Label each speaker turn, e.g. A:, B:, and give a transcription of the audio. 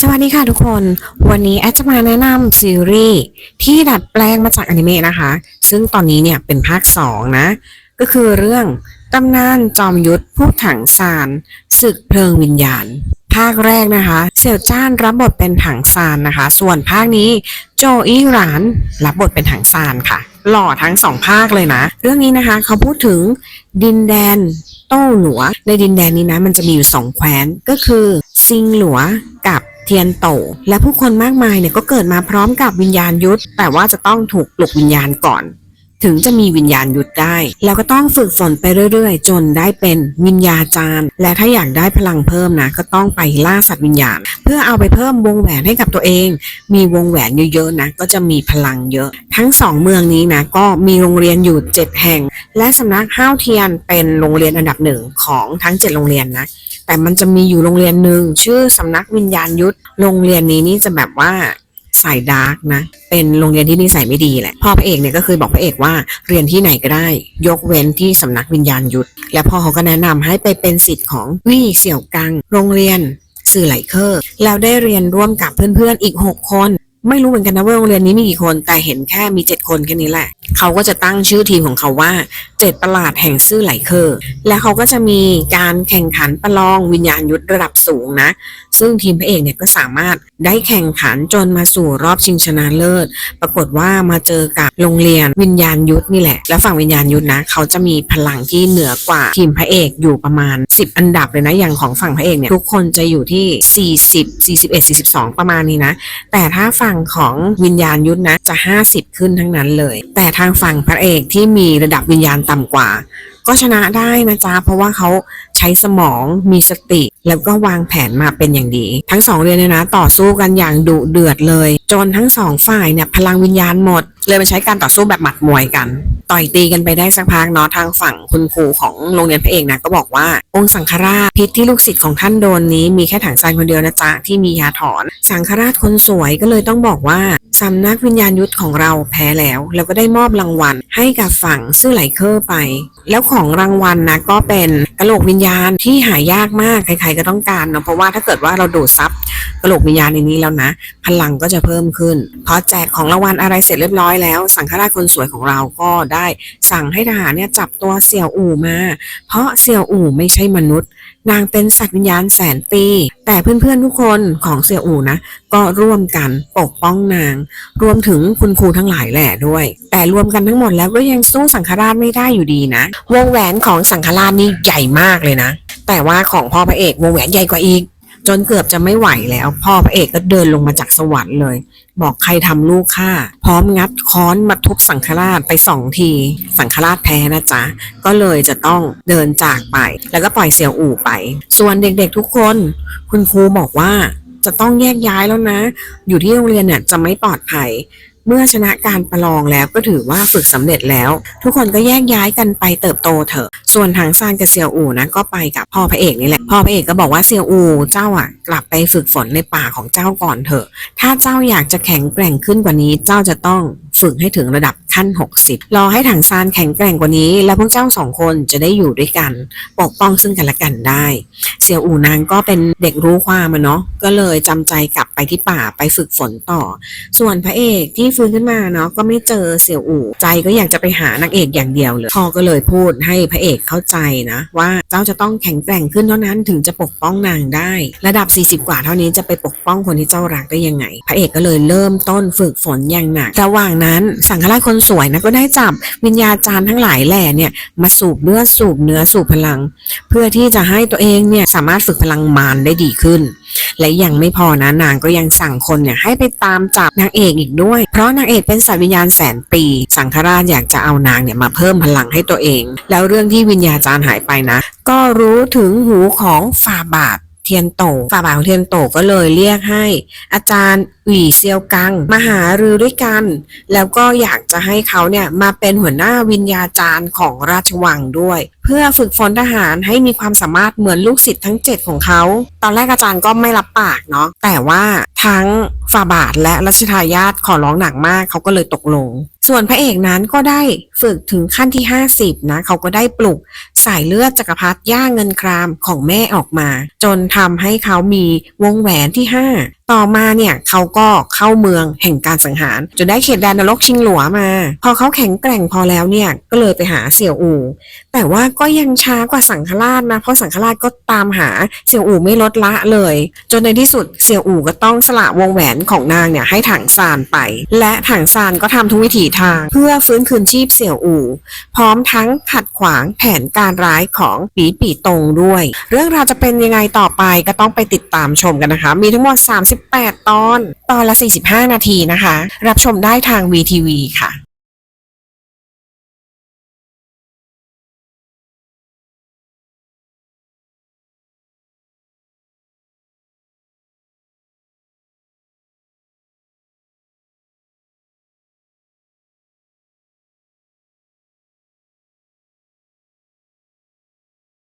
A: สวัสดีค่ะทุกคน วันนี้แอดจะมาแนะนำซีรีส์ที่ดัดแปลงมาจากอนิเมะนะคะ ซึ่งตอนนี้เนี่ยเป็นภาค 2 นะ ก็คือเรื่องตำนานจอมยุทธผู้ถังซานศึกเพลิงวิญญาณ ภาคแรกนะคะ เสี่ยวจ้านรับบทเป็นถังซานนะคะ ส่วนภาคนี้โจอี้หรานรับบทเป็นถังซานค่ะ หล่อทั้งสองภาคเลยนะ เรื่องนี้นะคะเขาพูดถึงดินแดนโต้หลัวในดินแดนนี้นะมันจะมีอยู่สองแคว้นก็คือซิงหลัวกับ เทียนโต และผู้คนมากมายเนี่ยก็เกิดมาพร้อมกับวิญญาณยุทธแต่ว่าจะต้องถูกปลุกวิญญาณก่อน ถึงจะมีวิญญาณยุทธได้ แล้วก็ต้องฝึกฝนไปเรื่อยๆ จนได้เป็นวิญญาจารย์ และถ้าอยากได้พลังเพิ่มนะก็ต้องไปล่าสัตว์วิญญาณ เพื่อเอาไปเพิ่มวงแหวนให้กับตัวเอง มีวงแหวนเยอะๆนะก็จะมีพลังเยอะ ทั้งสองเมืองนี้นะก็มีโรงเรียนอยู่เจ็ดแห่ง และสำนักห้าวเทียนเป็นโรงเรียนอันดับหนึ่งของทั้งเจ็ดโรงเรียนนะแต่มันจะมีอยู่โรงเรียนหนึ่งชื่อสำนักวิญญาณยุทธโรงเรียนนี้นี่จะแบบว่าสายดาร์กนะ เป็นโรงเรียนที่นิสัยไม่ดีแหละ พ่อพระเอกเนี่ยก็เคยบอกพระเอกว่าเรียนที่ไหนก็ได้ ยกเว้นที่สำนักวิญญาณยุทธและพ่อเขาก็แนะนำให้ไปเป็นสิทธิ์ของวี่เสี่ยวกัง โรงเรียน สื่อไหลเคอร์แล้วได้เรียนร่วมกับเพื่อนๆอีก 6 คน ไม่รู้เหมือนกันนะว่าโรงเรียนนี้มีกี่คนแต่เห็นแค่มี 7 คนแค่นี้แหละ เขาก็จะตั้งชื่อทีมของเขาว่าเจ็ดประหลาดแห่งซื่อไหลเคอร์ และเขาก็จะมีการแข่งขันประลองวิญญาณยุทธระดับสูงนะ ซึ่งทีมพระเอกเนี่ยก็สามารถได้แข่งขันจนมาสู่รอบชิงชนะเลิศ ปรากฏว่ามาเจอกับโรงเรียนวิญญาณยุทธนี่แหละ แล้วฝั่งวิญญาณยุทธนะเขาจะมีพลังที่เหนือกว่าทีมพระเอกอยู่ประมาณ 10 อันดับเลยนะ อย่างของฝั่งพระเอกเนี่ยทุกคนจะอยู่ที่ 40 41 42 ประมาณนี้นะ แต่ถ้าฝั่งของวิญญาณยุทธนะจะ 50 ขึ้นทั้งนั้นเลย แต่ทางางฝั่งพระเอกที่มีระดับวิญญาณต่ำกว่า ก็ชนะได้นะจ๊ะ เพราะว่าเขาใช้สมองมีสติ แล้วก็วางแผนมาเป็นอย่างดี ทั้งสองเรียนเนี่ยนะ ต่อสู้กันอย่างดุเดือดเลย จนทั้งสองฝ่ายเนี่ยพลังวิญญาณหมด เลยมาใช้การต่อสู้แบบหมัดมวยกัน ต่อยตีกันไปได้สักพักเนาะทางฝั่งคุณครูของโรงเรียนพระเอกนะก็บอกว่า องค์สังฆราชพิษที่ลูกศิษย์ของท่านโดนนี้มีแค่ถังซานคนเดียวนะจ๊ะที่มียาถอน สังฆราชคนสวยก็เลยต้องบอกว่าสำนักวิญญาณยุทธของเราแพ้แล้ว แล้วก็ได้มอบรางวัลให้กับฝั่งซื่อไหลเคอร์ไป แล้วของรางวัลนะก็เป็นกระโหลกวิญญาณที่หายากมากใครๆก็ต้องการเนาะเพราะว่าถ้าเกิดว่าเราดูดซับกระโหลกวิญญาณในนี้แล้วนะ พลังก็จะเพิ่มขึ้นพอแจกของรางวัลอะไรเสร็จเรียบร้อยอยแล้ว สังฆราชคนสวยของเราก็ได้สั่งให้ทหารเนี่ยจับตัวเสี่ยวอู่มา เพราะเสี่ยวอู่ไม่ใช่มนุษย์ นางเป็นสัตว์วิญญาณแสนปี แต่เพื่อนๆทุกคนของเสี่ยวอู่นะ ก็ร่วมกันปกป้องนาง รวมถึงคุณครูทั้งหลายแหละด้วย แต่รวมกันทั้งหมดแล้วก็ยังสู้สังฆราชไม่ได้อยู่ดีนะ วงแหวนของสังฆราชนี่ใหญ่มากเลยนะ แต่ว่าของพ่อพระเอกวงแหวนใหญ่กว่าอีกจนเกือบจะไม่ไหวแล้ว พ่อพระเอกก็เดินลงมาจากสวรรค์เลย บอกใครทำลูกข้าพร้อมงัดค้อนมาทุบสังฆราชไปสองที สังฆราชแพ้นะจ๊ะ ก็เลยจะต้องเดินจากไป แล้วก็ปล่อยเสี่ยวอู่ไป ส่วนเด็กๆทุกคน คุณครูบอกว่าจะต้องแยกย้ายแล้วนะ อยู่ที่โรงเรียนเนี่ยจะไม่ปลอดภัย เมื่อชนะการประลองแล้วก็ถือว่าฝึกสำเร็จแล้ว ทุกคนก็แยกย้ายกันไปเติบโตเถอะ ส่วนทางซานกับเซียวอู่นะก็ไปกับพ่อพระเอกนี่แหละพ่อพระเอกก็บอกว่าเซียวอู่เจ้าอะ กลับไปฝึกฝนในป่าของเจ้าก่อนเถอะ ถ้าเจ้าอยากจะแข็งแกร่งขึ้นกว่านี้ เจ้าจะต้องฝึกให้ถึงระดับขั้น 60 รอให้ถังซานแข็งแกร่งกว่านี้ แล้วพวกเจ้าสองคนจะได้อยู่ด้วยกัน ปกป้องซึ่งกันและกันได้ เสี่ยวอู่นางก็เป็นเด็กรู้ความอะเนาะก็เลยจำใจกลับไปที่ป่าไปฝึกฝนต่อ ส่วนพระเอกที่ฟื้นขึ้นมาเนาะก็ไม่เจอเสี่ยวอู่ใจก็อยากจะไปหานางเอกอย่างเดียวเลยพ่อก็เลยพูดให้พระเอกเข้าใจนะว่าเจ้าจะต้องแข็งแกร่งขึ้นเท่านั้นถึงจะปกป้องนางได้ ระดับ 40 กว่าเท่านี้จะไปปกป้องคนที่เจ้ารักได้ยังไง พระเอกก็เลยเริ่มต้นฝึกฝนอย่างหนักระหว่างนั้นสังฆราชคนสวยนะก็ได้จับวิญญาจารย์ทั้งหลายแหล่เนี่ยมาสูบเลือดสูบเนื้อสูบพลัง เพื่อที่จะให้ตัวเองเนี่ยสามารถฝึกพลังมารได้ดีขึ้น และยังไม่พอนะนางก็ยังสั่งคนเนี่ยให้ไปตามจับนางเอกอีกด้วย เพราะนางเอกเป็นสัตว์วิญญาณแสนปี สังฆราชอยากจะเอานางเนี่ยมาเพิ่มพลังให้ตัวเอง แล้วเรื่องที่วิญญาจารย์หายไปนะ ก็รู้ถึงหูของฝ่าบาทเทียนโตฝ่าบาทของเทียนโตก็เลยเรียกให้ อาจารย์ หวี่เซียวกังมาหารือด้วยกัน แล้วก็อยากจะให้เขาเนี่ยมาเป็นหัวหน้าวิญญาจารย์ของราชวังด้วย เพื่อฝึกฝนทหารให้มีความสามารถเหมือนลูกศิษย์ทั้ง 7 ของเขา ตอนแรกอาจารย์ก็ไม่รับปากเนาะแต่ว่าทั้งฝ่าบาทและรัชทายาทขอร้องหนักมากเขาก็เลยตกลง ส่วนพระเอกนั้นก็ได้ฝึกถึงขั้นที่ 50 นะเขาก็ได้ปลุกสายเลือดจักรพรรดิย่าเงินครามของแม่ออกมา จนทำให้เขามีวงแหวนที่5 ต่อมาเนี่ยเขาก็เข้าเมืองแห่งการสังหารจนได้เขตแดนนรกชิงหลัวมา พอเขาแข็งแกร่งพอแล้วเนี่ยก็เลยไปหาเสี่ยวอู่ แต่ว่าก็ยังช้ากว่าสังฆราชนะเพราะสังฆราชก็ตามหาเสี่ยวอู่ไม่ลดละเลย จนในที่สุดเสี่ยวอู่ก็ต้องสละวงแหวนของนางเนี่ยให้ถังซานไป และถังซานก็ทำทุกวิถีทาง เพื่อฟื้นคืนชีพเสี่ยวอู่ พร้อมทั้งขัดขวางแผนการร้ายของปีปีตงด้วย เรื่องราวจะเป็นยังไงต่อไปก็ต้องไปติดตามชมกันนะคะ มีทั้งหมด18 ตอน ตอนละ 45 นาทีนะคะ รับชมได้ทาง VTV ค่ะ